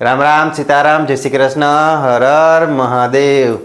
રામ રામ, સીતારામ, જય શ્રી કૃષ્ણ, હર હર મહાદેવ.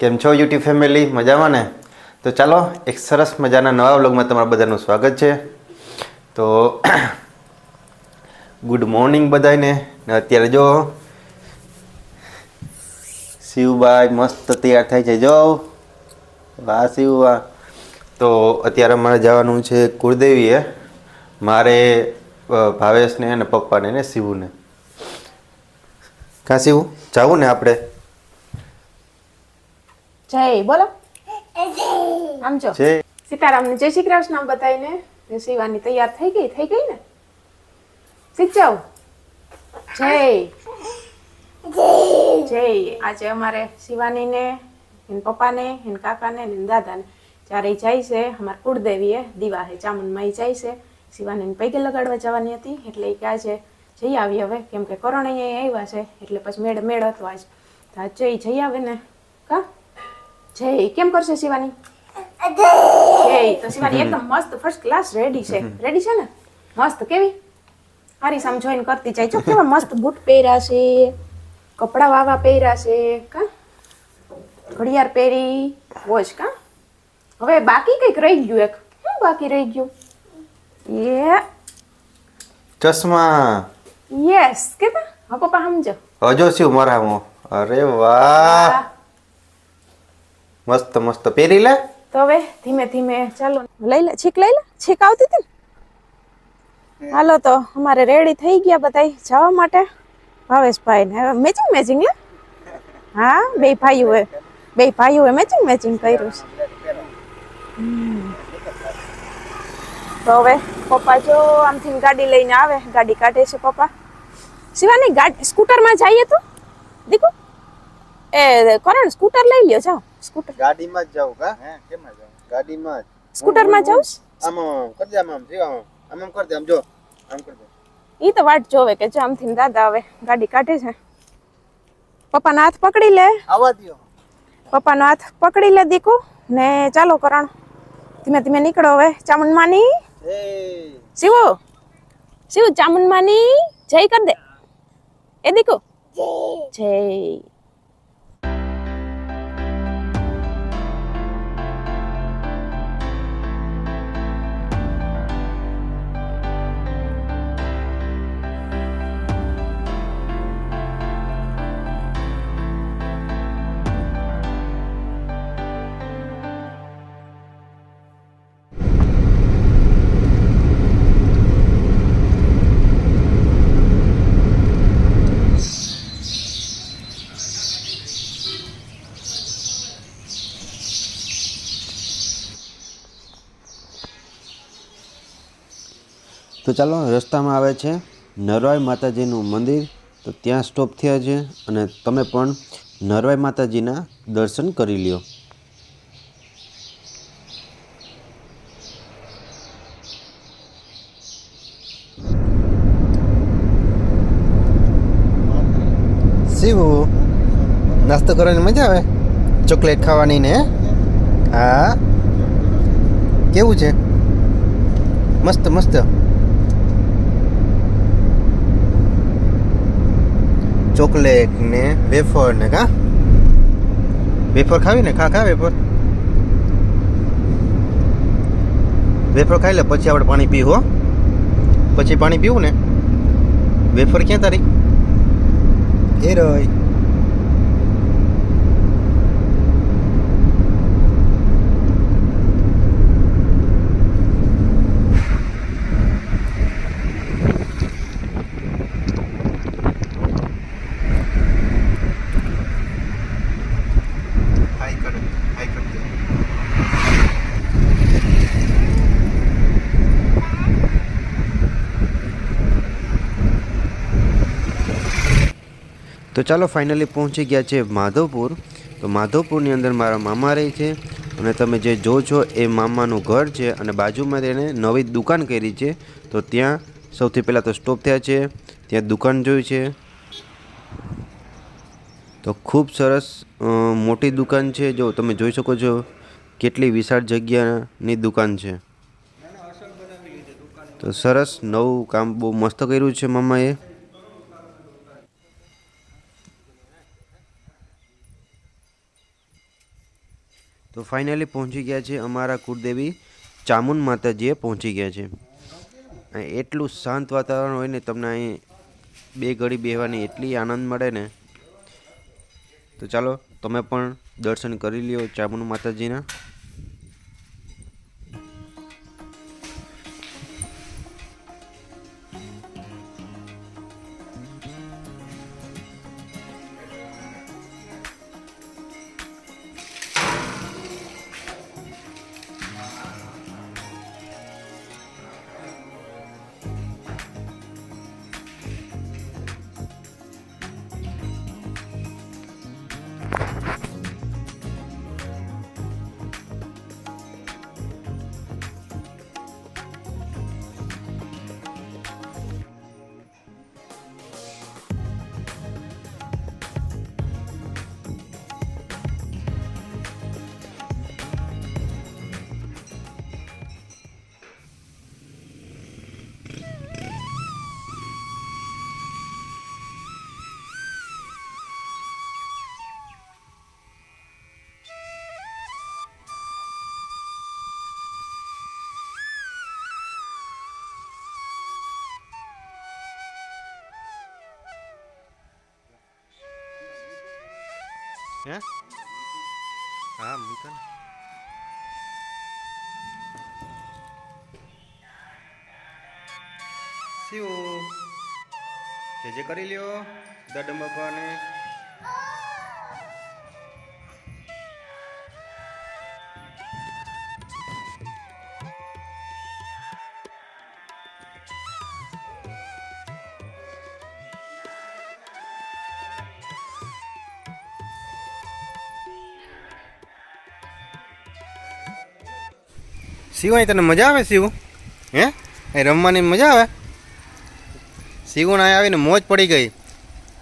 કેમ છો યુટ્યુબ ફેમિલી? મજામાં ને? તો ચાલો, એક સરસ મજાના નવા વ્લોગમાં તમારા બધાનું સ્વાગત છે. તો ગુડ મોર્નિંગ બધાને ને અત્યારે જો શિવભાઈ મસ્ત તૈયાર થાય છે. જો, વાહ શિવવા. તો અત્યારે મારે જવાનું છે કુળદેવીએ. મારે ભાવેશને અને પપ્પાને ને શિવુને. કાં શિવ જાવું ને આપણે? જય બોલો. આમ જો. સીતારામને જય શ્રી કૃષ્ણ બધાને ને શિવાની તૈયાર થઈ ગઈ થઈ ગઈ ને? શીખ જય. જય. આજે અમારે શિવાનીને એન પપ્પાને એન કાકાને ને એન દાદાને ચારેય જાય છે. અમાર કુળદેવીએ દીવા હે ચામુંડમાં જાય છે. શિવાનીને પૈકે લગાડવા જવાની હતી એટલે એ કે આજે જઈ આવીએ હવે કેમ કે કરણ અહીંયા આવ્યા છે એટલે પછી મેળ મેળ હતો આજ તો આજ જઈ જઈ આવે ને. કા? જય કેમ કરશે શિવાની? જય તો શિવાની એકદમ મસ્ત ફર્સ્ટ ક્લાસ રેડી છે. રેડી છે ને? મસ્ત કેવી? હારી સામ જોઈન કરતી જાય. છો કેવા મસ્ત બૂટ પહેર્યા છે કપડા વાવા પહેર્યા છે કા? ઘડિયાળ પહેરી વોચ કા? હવે બાકી કંઈક રહી ગયું એક. શું બાકી રહી ગયું. એ. ચશ્મા. યસ કેતા હા પપ્પા સમજો હજો શિવ મારામાં અરે વાહ મસ્ત મસ્ત પહેરી લે તો હવે ધીમે ધીમે ચાલો લઈ લે છીક લઈ લે છીક આવતી હતી હાલો તો અમારે રેડી થઈ ગયા બધા જવા માટે ભાવેશભાઈ ને હવે મેચિંગ મેચિંગ લે હા બે ભાઈઓ બે ભાઈઓએ મેચિંગ મેચિંગ કર્યું છે. તો હવે પપ્પા જો આમથી ગાડી લઈને આવે ગાડી કાઢે છે પપ્પા શિવાની ગાડી સ્કૂટરમાં જઈએ તો? દીકુ એ કરણ સ્કૂટર લઈ લ્યો જાઓ. સ્કૂટર. ગાડીમાં જ જાઉં કા? હે કેમ ના જાઉં? ગાડીમાં જ. સ્કૂટરમાં જાઉં? આમ આમ કરી દે આમ આમ થયું આમ આમ આમ કરી દે આમ જો આમ કરી દે. ઈ તો વાટ જોવે કે જો આમથી દાદા હવે ગાડી કાઢે છે. પપ્પાનો હાથ પકડી લે. આવા દ્યો. પપ્પાનો હાથ પકડી લે દીકુ ને ચાલો કરણ. ધીમે ધીમે નીકળો હવે ચામુંડમાની. એ શિવો શિવ ચામુંડમાની જય કર દે. એ દીકુ તો ચાલો, રસ્તામાં આવે છે નરવાઈ માતાજીનું મંદિર. તો ત્યાં સ્ટોપ થયા છે અને તમે પણ નરવાઈ માતાજીના દર્શન કરી લ્યો. શિવ નાસ્તો કરવાની મજા આવે? ચોકલેટ ખાવાની ને? હા? કેવું છે? મસ્ત મસ્ત. ચોકલેટ ને વેફર ને કા? વેફર ખાવી ને? ખા ખા વેફર. વેફર ખાઈ લે, પછી આપણે પાણી પીવું પછી પાણી પીવું ને. વેફર ક્યાં તારી? એ રોય તો ચાલો ફાઇનલી પહોંચી ગયા છે માધવપુર. તો માધવપુરની અંદર મારા મામા રહે છે અને તમે જે જો છો એ મામાનું ઘર છે અને બાજુમાં તેણે નવી દુકાન કરી છે. તો ત્યાં સૌથી પહેલાં તો સ્ટોપ થયા છે, ત્યાં દુકાન જોઈ છે. તો ખૂબ સરસ મોટી દુકાન છે. જો તમે જોઈ શકો છો કેટલી વિશાળ જગ્યાની દુકાન છે. તો સરસ નવું કામ બહુ મસ્ત કર્યું છે મામાએ. તો ફાઇનલી પહોંચી ગયા છે અમારા કુળદેવી ચામુંડ માતાજીએ પહોંચી ગયા છે. એટલું શાંત વાતાવરણ હોય ને તમને અહીં બે ઘડી બેહવાની એટલી આનંદ મળે ને. તો ચાલો, તમે પણ દર્શન કરી લ્યો ચામુંડ માતાજીના. હે હા મૂકો ને શિવ જે જે કરી લ્યો દડ બાપાને શિવ અહીં તને મજા આવે શિવ? હે? અહીં રમવાની મજા આવે? શિવણ અહીં આવીને મોજ પડી ગઈ.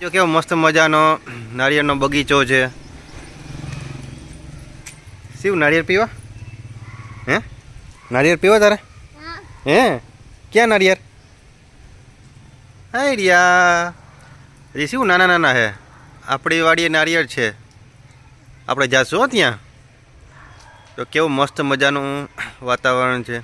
જો કેવો મસ્ત મજાનો નાળિયેરનો બગીચો છે. શિવ નાળિયેર પીવા? હે? નાળિયેર પીવા તારે? હે? ક્યાં નાળિયેર હા રિયા. હજી શિવ નાના નાના હે. આપણી વાડીએ નાળિયેર છે. આપણે જાશું ત્યાં? તો કેવું મસ્ત મજાનું વાતાવરણ છે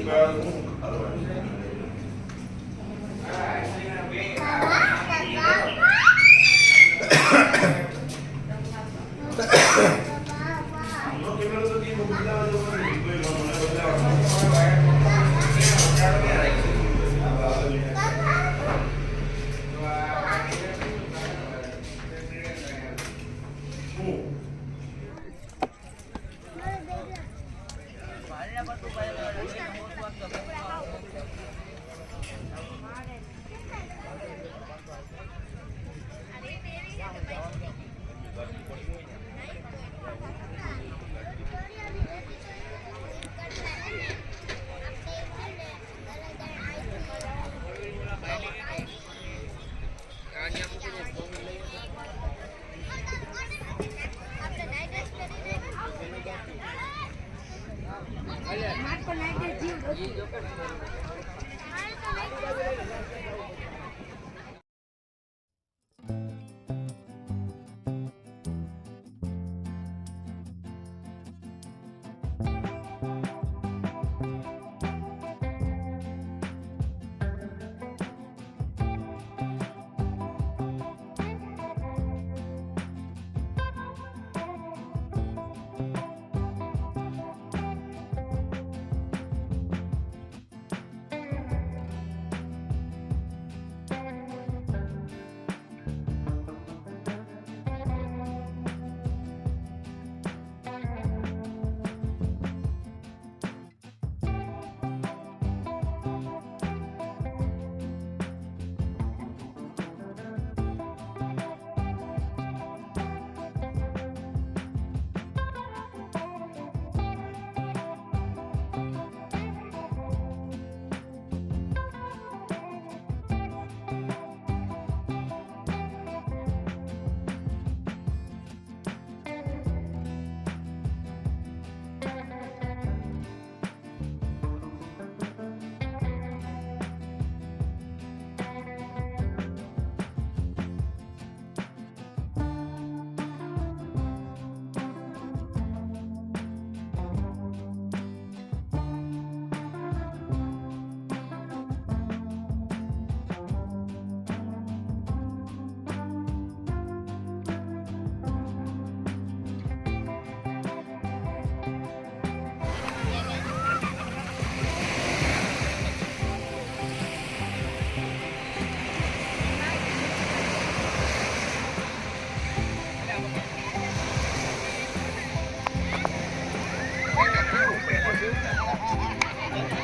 Thank you.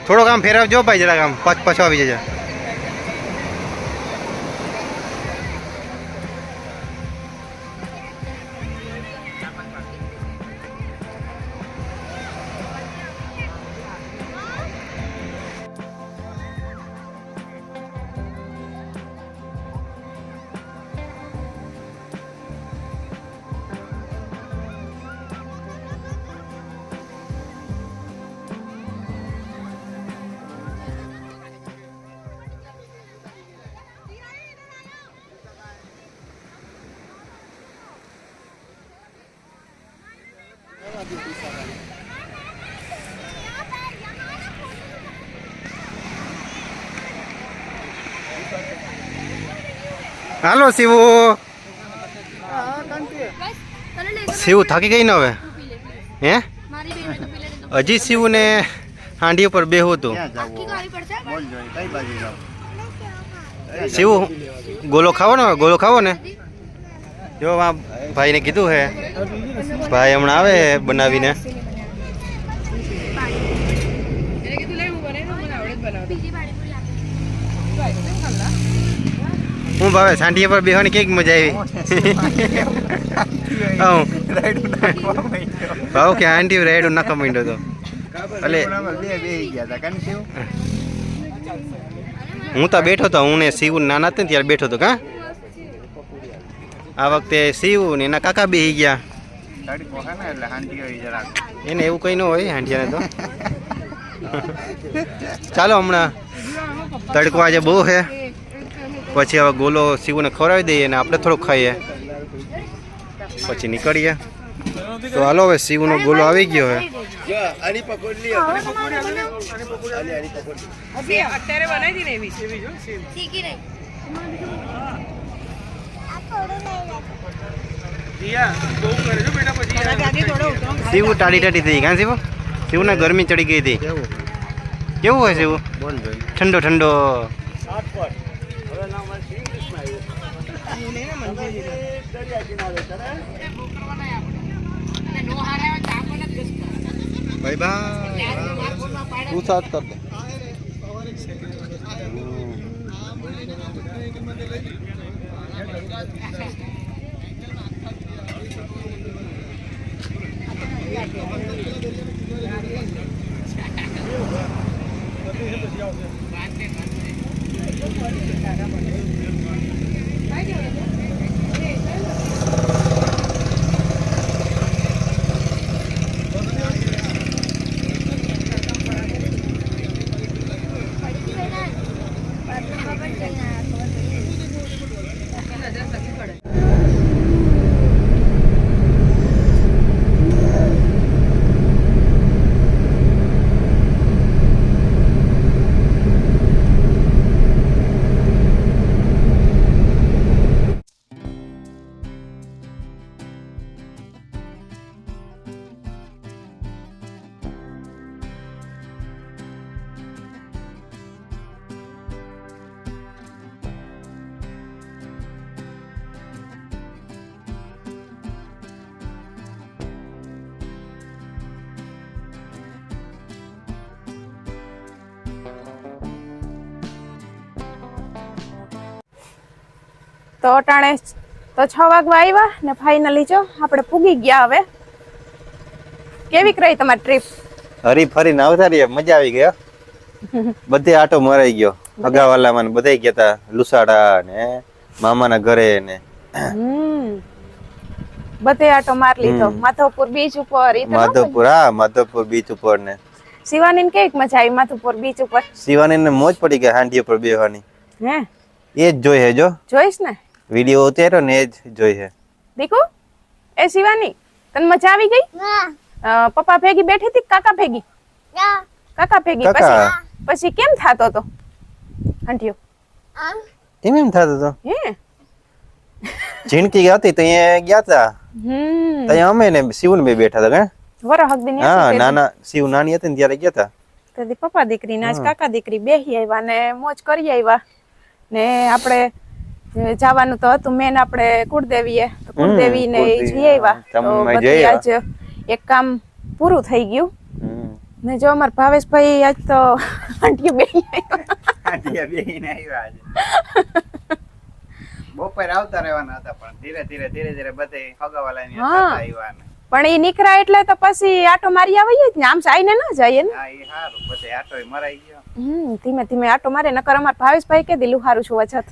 થોડોક આમ ફેરવજો ભાઈ જરાક આમ પછ પછો આવી જજો. હાલો શિવુ. શિવ થાકી ગઈ ને હવે? હે? હજી શિવને હાંડી ઉપર બેહું જાવ શિવ ગોલો ખાવો ને ગોલો ખાવો ને? જો આ ભાઈને કીધું હે. ભાઈ હમણાં આવે બનાવીને. હું ભાવે સાંઠીએ પર બેહવાની કેક મજા આવી. ભાવ કે આંટી રાઈડ નાખવા માંડ્યો તો. એટલે હતા હું તો બેઠો તો હું ને શિવ નાના હતા ને ત્યારે બેઠો તો કા? આ વખતે શિવ ને એના કાકા બેહી ગયા. એને એવું કંઈ ન હોય હાંડિયાને તો. ચાલો હમણાં. તડકો આજે બહુ છે. પછી હવે ગોલો શિવને ખવડાવી દઈએ અને આપણે થોડુંક ખાઈએ. પછી નીકળીએ. તો હાલો હવે શિવનો ગોલો આવી ગયો હવે. શિવ ટાડી ટાડી થઈ કાં શિવ? શિવને ગરમી ચડી ગઈ હતી. કેવું? કેવું હોય શિવ? ઠંડો ઠંડો. ભાઈ બા તું સાથ કર દે તો અટાણે તો છ વાગવા આવ્યા ને ફાઇનલી જો આપણે પૂગી ગયા હવે. કેવી રહી તમારી ટ્રીપ હરી ફરીને આવતા રહીએ મજા આવી ગયો બધે આટો મરાઈ ગયો. અગાવાલામાં ને ગયા તા લુસાડા ને મામાના ઘરે ને. બધે આટો માર લીધો. માધવપુર બીચ ઉપર માધવપુર હા માધવપુર બીચ ઉપર ને. શિવાની ને કેવી મજા આવી માધવપુર બીચ ઉપર? શિવાની ને મોજ પડી ગઈ હાંડી ઉપર બેહવાની. હે? એ જ જોઈ હે જો. જોઈશ ને? વીડિયો ઉતાર્યો ને એ જ જોઈ દીકુ એ શિવાની તને મજા આવી ગઈ? પપ્પા ભેગી બેઠી હતી કે કાકા ભેગી? કાકા ભેગી પછી? પછી કેમ થાતો તો? આંટીઓ. એમ એમ થાતો તો? હે? ઝીણકી હતી તો અહીંયા ગયા તા. ત્યાં અમે ને શિવ ને બે બેઠા હતા કાં? વરો હક દિન હા નાના શિવ નાની હતી ને ત્યારે ગયા તા. તેથી પપ્પા દીકરી ને આજ કાકા દીકરી બેહી આવ્યા ને મોજ કરી આવ્યા ને આપણે જવાનું તો હતું. મેન આપણે કુળદેવીએ. તો કુળદેવી ને જઈ આવ્યા આજ એક કામ પૂરું થઈ ગયું. ને જો અમાર ભાવેશભાઈ આજ તો આંટીઓ બેહી આંટીયા બેહીને આવ્યા આજે. બપોર આવતા રહેવાના હતા પણ ધીરે ધીરે ધીરે ધીરે બધે ફગાવાલાની. આવ્યા પણ એ નીકળ્યા એટલે તો પછી આટો મારી આવીએ જ ને. આમ સાઈને ના જાય ને. હા એ સારું બધે આટો મરાઈ ગયો. હમ ધીમે ધીમે આટો મારે નકર અમાર ભાવેશભાઈ કે દિલું હારું છું વચત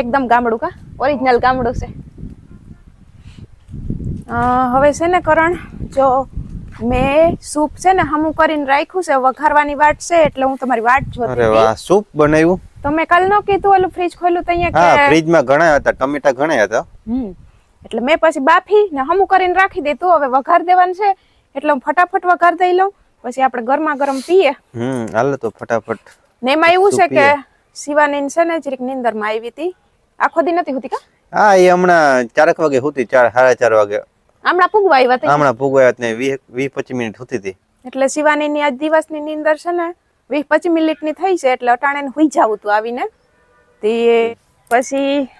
એકદમ ગામડું કા? ઓરિજિનલ ગામડું છે. હવે છે ને કરણ જો મેં સૂપ છે ને હમું કરીને રાખ્યું છે વઘારવાની વાટ છે એટલે હું તમારી વાટ જોતી અરે વાહ સૂપ બનાવ્યું? તો મેં કાલ ન કીધું ઓલું ફ્રીજ ખોલ્યું તો અહીંયા હા કે ફ્રીજમાં ઘણા હતા ટમેટા ઘણા હતા. હમ એટલે મેં પછી બાફી ને હમું કરીને રાખી દીધું હવે વઘાર દેવાનું છે એટલે હું ફટાફટ વઘાર દઈ લઉં. પછી આપણે ગરમા ગરમ પીએ. હમ હાલો તો ફટાફટ. ને એમાં એવું છે કે શિવાની છે ને જરીક નીંદરમાં આવી હતી. આખો દી નથી હોતી કા? હા એ હમણાં ચારક વાગે હોતી ચાર સાડા ચાર વાગે. હમણાં પૂગવા આવ્યા હતા? હમણાં પૂગવાયા ને વીસ વીસ પચીસ મિનિટ હોતી હતી. એટલે શિવાનીની આજ દિવસની નિંદર છે ને વીસ પચીસ મિનિટની થઈ છે એટલે અટાણે હુઈ જાવું તું આવીને. તે પછી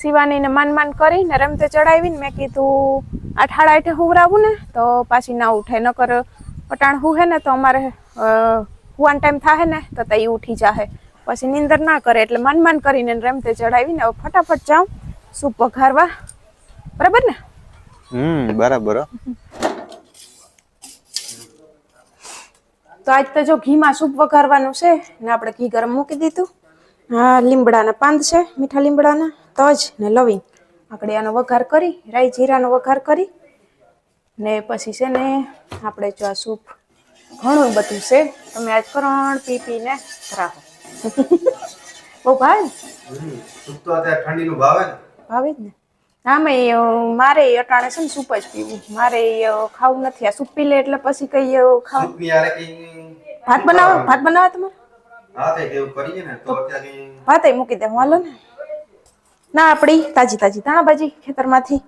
શિવાનીને માન માન કરીને રમતે ચડાવીને મેં કીધું આઠ સાડા આઠે હુવરાવું ને તો પાછી ના ઉઠે નકર પટાણ હુહે ને તો અમારે હુવાન ટાઈમ થાય ને તો તઈ ઉઠી જાહે. પછી નીંદર ના કરે એટલે માન માન કરીને રમતે ચડાવીને હવે ફટાફટ જાઉં સૂપ વઘારવા. બરાબર ને? હમ બરાબર તો આજ તો જો ઘીમાં સૂપ વઘારવાનું છે ને આપણે ઘી ગરમ મૂકી દીધું. હા લીમડાના પાંદ છે મીઠા લીમડાના તજ ને લવિંગ. આપણે આનો વઘાર કરી રાઈ જીરાનો વઘાર કરી ને પછી છે ને આપણે જો આ સૂપ ઘણું બધું છે. તમે આજ કરણ પી પીને રાહો. બહુ ભાવે ને? સૂપ તો અત્યારે ઠંડીનું ભાવે ને ભાવે જ ને? આમે મારે અટાણે છે ને સૂપ જ પીવું. મારે ખાવું નથી. આ સૂપ પી લે એટલે પછી કઈ ખાવું ભાત બનાવો? ભાત બનાવો તમારે? હા તે એવું કરીએ ને તો અત્યારે કઈ મૂકી દે. હું હાલો ને. ના આપણી તાજી તાજી. ધાણાભાજી ખેતરમાંથી.